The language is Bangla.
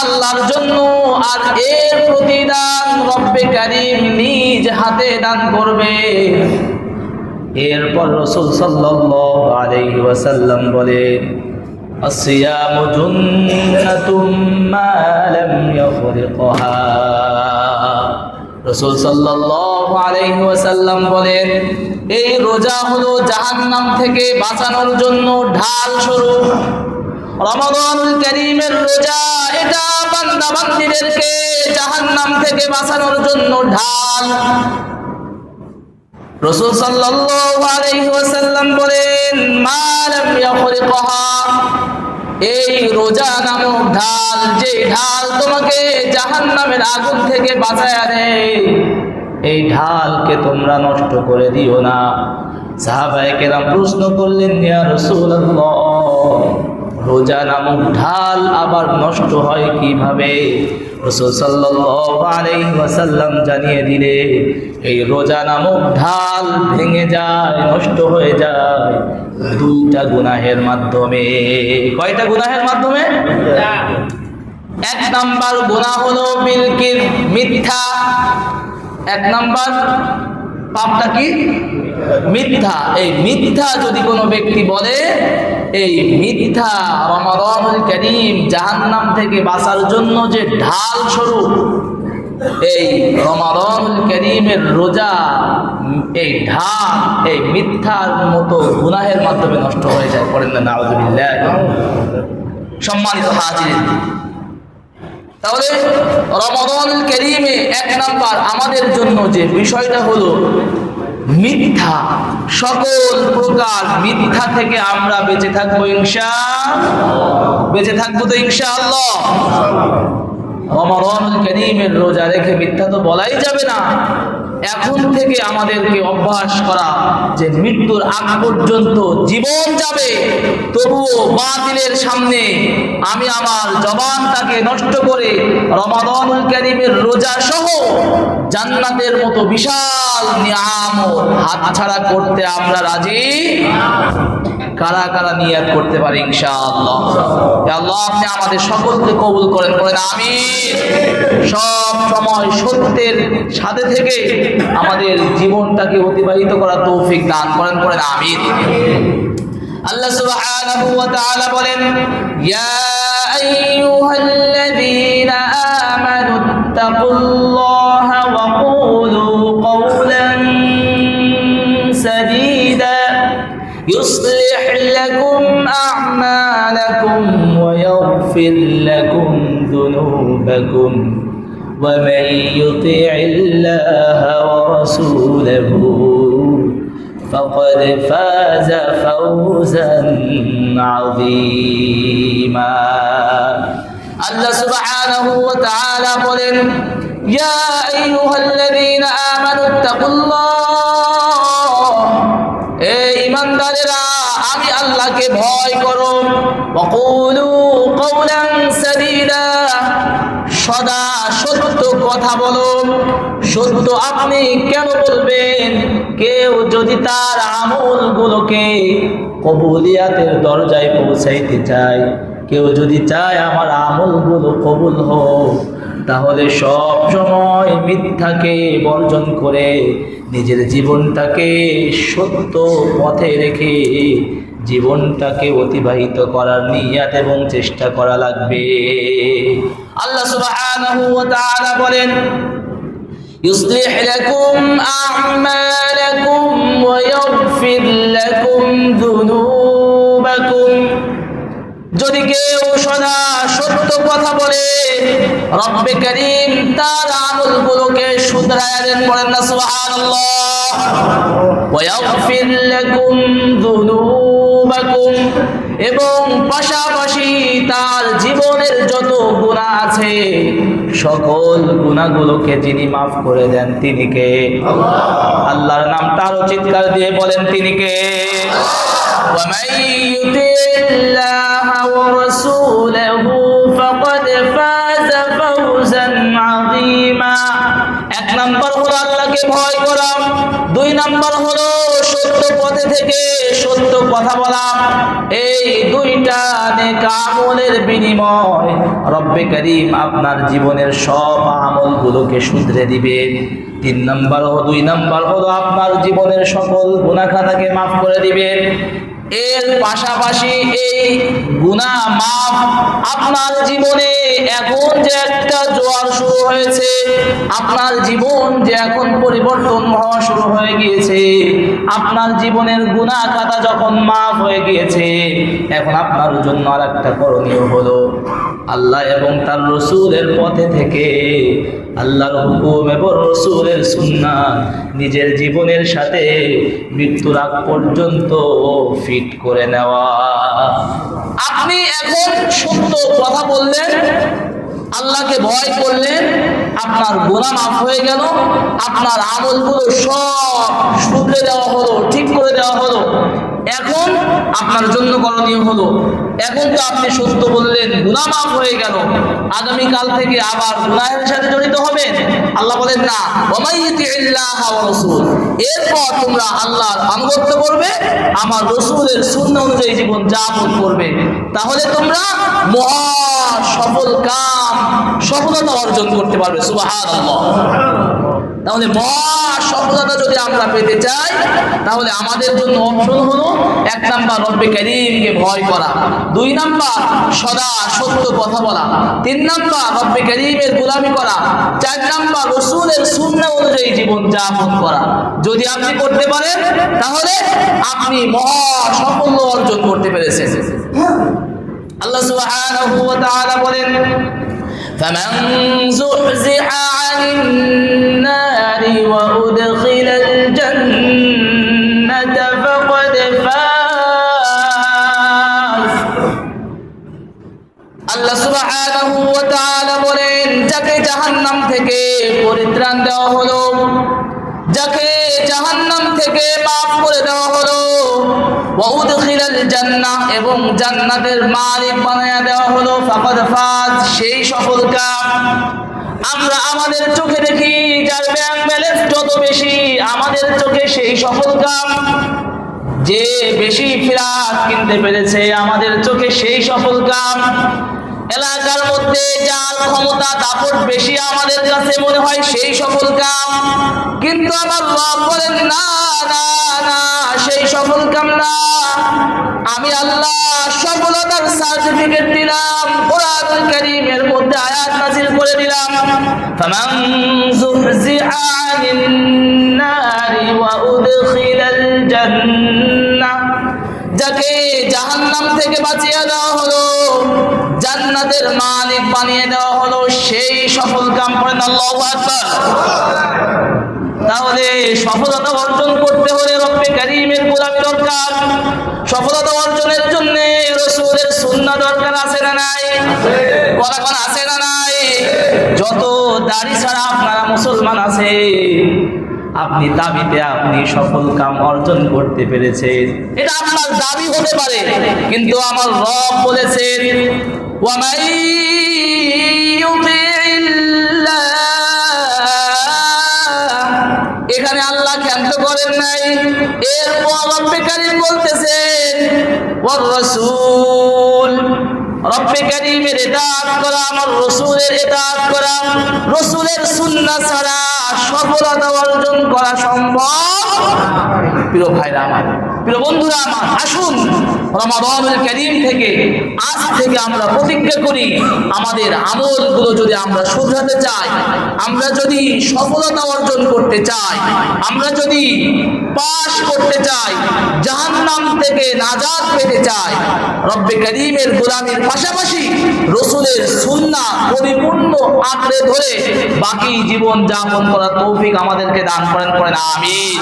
আল্লাহর জন্য আর এর প্রতিদান রব্বে কারিম নিজ হাতে দান করবে এরপর রসুল সাল্লাল্লাহু আলাইহি ওয়াসাল্লাম বলেন الصيام جنة ما لم يخرقها রসুল সাল্লাল্লাহু আলাইহি ওয়াসাল্লাম বলেন এই রোজা হলো জাহান্নাম থেকে বাঁচানোর জন্য ঢাল স্বরূপ রমাদানুল কারীমের রোজা, এটা বান্দা বান্দীদেরকে জাহান্নাম থেকে বাঁচানোর জন্য ঢাল। রসুল সাল্লাল্লাহু আলাইহি ওয়াসাল্লাম বলেন, মা লাম ইয়াখরিকহা এই রোজা নামক ঢাল, যে ঢাল তোমাকে জাহান্নামের আগুন থেকে বাঁচায় দেয়, এই ঢালকে তোমরা নষ্ট করে দিও না। সাহাবায়ে কেরাম প্রশ্ন করলেন, ইয়া রাসূলুল্লাহ রোজা নামক ঢাল আবার নষ্ট হয় কীভাবে? সাল্লাল্লাহু জানিয়ে দিলে, এই রোজা নামক ঢাল ভেঙে যায়, নষ্ট হয়ে যায়। দুইটা গুনাহের মাধ্যমে। কয়টা গুনাহের মাধ্যমে? এক নাম্বার গুনাহ হলো মিল্কির মিথ্যা। এক নাম্বার পাপটা কি? মিথ্যা। এই মিথ্যা যদি কোনো ব্যক্তি বলে এই মিথ্যা রমাদানুল করিম জাহান্নাম থেকে বাঁচার জন্য যে ঢাল স্বরূপ, এই রমাদানুল করিমের রোজা, এই ঢাল, এই মিথ্যার মতো গুনাহের মাধ্যমে নষ্ট হয়ে যায়। পড়েন না, নাউজুবিল্লাহ। সম্মানিত হাজির তাহলে রমাদান করিমে এক নাম্বার আমাদের জন্য যে বিষয়টা হলো মিথ্যা। সকল প্রকার মিথ্যা থেকে আমরা বেঁচে থাকব, ইনশা বেঁচে থাকব তো ইনশাআল্লাহ অমরণ করিমের রোজা রেখে মিথ্যা তো বলাই যাবে না। এখন থেকে আমাদেরকে অভ্যাস করা যে মৃত্যুর আগ পর্যন্ত জীবন যাবে, তবুও বাতিলের সামনে আমি আমার জবানটাকে নষ্ট করে রমাদানুল করিমের রোজা সহ জান্নাতের মতো বিশাল নিয়ামত হাতছাড়া করতে আমরা রাজি? কারা কারা নিয়াত করতে পারি ইনশাআল্লাহ হে আল্লাহ আপনি আমাদের সকলকে কবুল করেন করেন আমি সব সময় সত্যের সাথে থেকে আমাদের জীবনটাকে অতিবাহিত করার তৌফিক দান করেন করেন আমিন আল্লাহ সুবহানাহু ওয়া তাআলা বলেন ইয়া আইয়ুহাল্লাযীনা আমানু তাকুল্লাহা ওয়া কুলু কওলান সাদীদা يصلح لكم أعمالكم ويغفر لكم ذنوبكم ومن يطع الله ورسوله فقد فاز فوزا عظيما الله سبحانه وتعالى বলেন يا أيها الذين آمنوا اتقوا الله এই ইমানদারেরা আমি আল্লাহকে ভয় করো। সদা সত্য কথা বলো। সত্য আপনি কেন বলবেন? কেউ যদি তার আমলগুলোকে কবুলিয়াতের দরজায় পৌঁছাইতে চায়, কেউ যদি চায় আমার আমলগুলো কবুল হোক তাহলে সব সময় মিথ্যাকে বর্জন করে নিজের জীবনটাকে সত্য পথে রেখে জীবনটাকে অতিবাহিত করার নিয়াত এবং চেষ্টা করা লাগবে আল্লাহ সুবহানাহু ওয়া তাআলা বলেন يصلح لكم أعمالكم ويغفر لكم ذنوبكم যদি কেউ সদা সত্য কথা বলে রব্বে করিম তার আমলগুলোকে শুধরায় দেন, বলেন না, সুবহানাল্লাহ। ওয়াগফির লাকুম যুনুবাকুম এবং পাশাপাশি তার জীবনের যত গুনাহ আছে, সকল গুনাহগুলোকে যিনি মাফ করে দেন, তিনি কে? আল্লাহর নাম আরও চিৎকার দিয়ে বলেন, তিনি কে? নাম্বার হলো সত্য পথে থেকে সত্য কথা বলা। এই দুইটা আমলের বিনিময় রব্বে করিম আপনার জীবনের সব আমলগুলোকে শুধরে দিবে। তিন নাম্বার ও দুই নাম্বার হলো আপনার জীবনের সকল গুণাখাতাকে মাফ করে দিবেন এর পাশাপাশি এই গুণা মাফ আপনার জীবনে এখন যে একটা হয়েছে আপনার জীবন যে এখন পরিবর্তন হওয়া শুরু হয়ে গিয়েছে, আপনার জীবনের গুণা খাতা যখন মাফ হয়ে গিয়েছে, এখন আপনার জন্য আর একটা করণীয় হলো আল্লাহ এবং তার রসুলের পথে থেকে আল্লাহর হুকুম এবং রসুলের সুন্নাত নিজের জীবনের সাথে মৃত্যুর আগ পর্যন্ত ফিট করে নেওয়া। আপনি এখন সত্য কথা বললেন, আল্লাহকে ভয় করলেন আপনার গোলা মাফ হয়ে গেল, আপনার আমলগুলো সব শুধরে দেওয়া হলো, ঠিক করে দেওয়া হলো। এখন আপনার জন্য করণীয় হলো। এখন তো আপনি সত্য বললেন গুণা মাফ হয়ে গেল। আগামীকাল থেকে আবার গুনাহের সাথে জড়িত হবেন। আল্লাহ বলেন, না এরপর তোমরা আল্লাহর আনুগত্য করবে, আমার রসুলের শূন্য অনুযায়ী জীবন যাপন করবে। তাহলে তোমরা মহা সফল কাম, সফলতা অর্জন করতে পারবে। তাহলে সফলতা যদি আমরা পেতে চাই, তাহলে আমাদের জন্য অপশন হলো এক নাম্বার রব্বে করিমকে ভয় করা, দুই নাম্বার সদা সত্য কথা বলা, তিন নাম্বার রব্বে করিমের গোলামি করা, চার নাম্বার রসুলের শূন্য অনুযায়ী জীবন যাপন করা। যদি আপনি করতে পারেন, তাহলে আপনি মহা সাফল্য অর্জন করতে পেরেছেন। আল্লাহ সুবহানাহু ওয়া তাআলা বলেন فمن زحزح عن النار وأدخل الجنة فقد فاز আল্লাহ সুবহানাহু ওয়া তাআলা বলেন যাকে জাহান্নাম থেকে পরিত্রাণ দেওয়া হলো যাকে জাহান্নাম থেকে মাফ করে দেওয়া হলো জান্নাহ এবং জান্নাতের দেওয়া হলো সেই সফল কাম আমরা আমাদের চোখে দেখি বেশি, আমাদের চোখে সেই সফল যে বেশি ফিরাত কিনতে পেরেছে, আমাদের চোখে সেই সফল কাম এলাকার মধ্যে যার ক্ষমতা দাপট বেশি আমাদের কাছে মনে হয় সেই সফল কাম। কিন্তু আমার রব বলেন, না না না, সেই সফল কাম না। আমি আল্লাহ সফলতার সার্টিফিকেট দিলাম, কোরআনুল কারীমের মধ্যে আয়াত নাযিল করে দিলাম। ফামান যুহজিআ আনিন নারি ওয়া উদখিলাল জান্নাহ। যাকে জাহান্নাম থেকে বাঁচিয়ে দেওয়া হলো জান্নাতের মালিক বানিয়ে দেওয়া হলো সেই সফল কাম করেন আল্লাহ আকবার। তাহলে সফলতা অর্জন করতে হলে রব্বে কারীমের গোলামি দরকার। সফলতা অর্জনের জন্য রসুলের সুন্নাহ দরকার আছে না নাই? বলা কোন আছে না নাই? যত দাড়ি ছাড়া আপনারা মুসলমান আছে, আপনি দাবিতে আপনি সফল কাম অর্জন করতে পেরেছেন। এটা আপনার দাবি হতে পারে, কিন্তু আমার রব বলেছেন রাসূল। রব্বে কারিমের ইতাআত করা, আমার রসুলের ইতাআত করা, রসুলের সুন্না ছাড়া সফলতা অর্জন করা সম্ভব প্রিয় ভাইরা আমার, প্রিয় বন্ধুরা আমার, আসুন রমাদানুল করিম থেকে, আজ থেকে আমরা প্রতিজ্ঞা করি, আমাদের আমলগুলো যদি আমরা শুধরাতে চাই, আমরা যদি সফলতা অর্জন করতে চাই, আমরা যদি পাশ করতে চাই, জাহান্নাম থেকে নাজাদ পেতে চাই, রব্বে করিমের গোলামির পাশাপাশি রসুলের সুন্নাহ পরিপূর্ণ আঁকড়ে ধরে বাকি জীবন যাপন করার তৌফিক আমাদেরকে দান করেন করেন, আমিন।